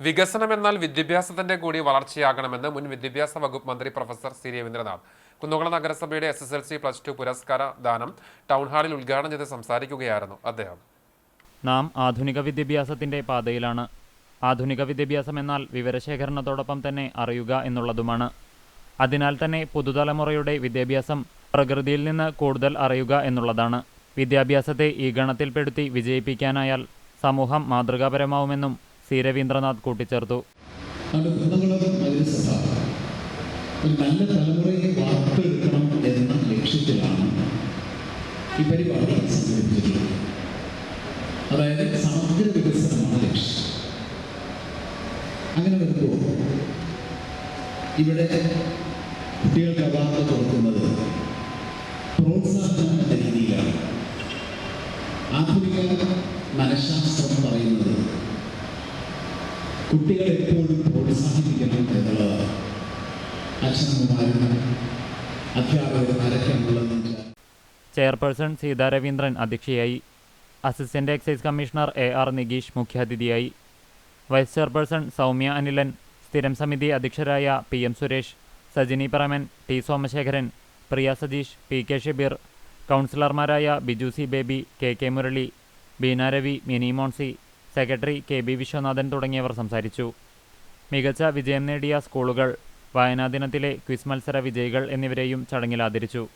വികസനം എന്നാൽ വിദ്യാഭ്യാസത്തിന്റെ കൂടി വളർച്ചയാകണമെന്ന് മുൻ വിദ്യാഭ്യാസ വകുപ്പ് മന്ത്രി പ്രൊഫസർ സി രവീന്ദ്രനാഥ്. കുന്നുകുളം നഗരസഭയുടെ S S L C plus two പുരസ്കാര ദാനം ടൗൺഹാളിൽ ഉദ്ഘാടനം ചെയ്ത് സംസാരിക്കുകയായിരുന്നു അദ്ദേഹം. നാം ആധുനിക വിദ്യാഭ്യാസത്തിന്റെ പാതയിലാണ്. ആധുനിക വിദ്യാഭ്യാസം എന്നാൽ വിവരശേഖരണത്തോടൊപ്പം തന്നെ അറിയുക എന്നുള്ളതുമാണ്. അതിനാൽ തന്നെ പുതുതലമുറയുടെ വിദ്യാഭ്യാസം പ്രകൃതിയിൽ നിന്ന് കൂടുതൽ അറിയുക എന്നുള്ളതാണ്. വിദ്യാഭ്യാസത്തെ ഈ ഗണത്തിൽപ്പെടുത്തി വിജയിപ്പിക്കാനായാൽ സമൂഹം മാതൃകാപരമാവുമെന്നും സി രവീന്ദ്രനാഥ് കൂട്ടിച്ചേർത്തു. നല്ല വാർത്തെടുക്കണം എന്ന ലക്ഷ്യത്തിലാണ് ഈ പരിപാടി അതായത് സമഗ്ര ലക്ഷ്യം. അങ്ങനെ ഇവിടെ കുട്ടികൾക്ക് അവാർഡ് കൊടുക്കുന്നത് പ്രോത്സാഹനം രീതിയിലാണ്. ആധുനിക മനഃശാസ്ത്രം പറയുന്നത് കുട്ടികളെ എപ്പോഴും പ്രോത്സാഹിപ്പിക്കണം എന്നുള്ളതാണ്. അച്ഛനമ്മമാരും അധ്യാപകരും ആരൊക്കെയാണുള്ളത് ചെയർപേഴ്സൺ സീതാ രവീന്ദ്രൻ അധ്യക്ഷയായി. Assistant excise commissioner A R Nigeesh മുഖ്യാതിഥിയായി. വൈസ് ചെയർപേഴ്സൺ സൗമ്യ അനിലൻ സ്ഥിരം സമിതി അധ്യക്ഷരായ P M Suresh Sajini Paraman T Somashekharan Priya Satheesh P K Shabeer കൗൺസിലർമാരായ Biju C Baby K K Murali Beena Ravi Mini Moncy secretary K B Viswanathan തുടങ്ങിയവർ സംസാരിച്ചു. മികച്ച വിജയം നേടിയ സ്കൂളുകൾ വായനാ ദിനത്തിലെ ക്വിസ് മത്സര വിജയികൾ എന്നിവരെയും ചടങ്ങിൽ ആദരിച്ചു.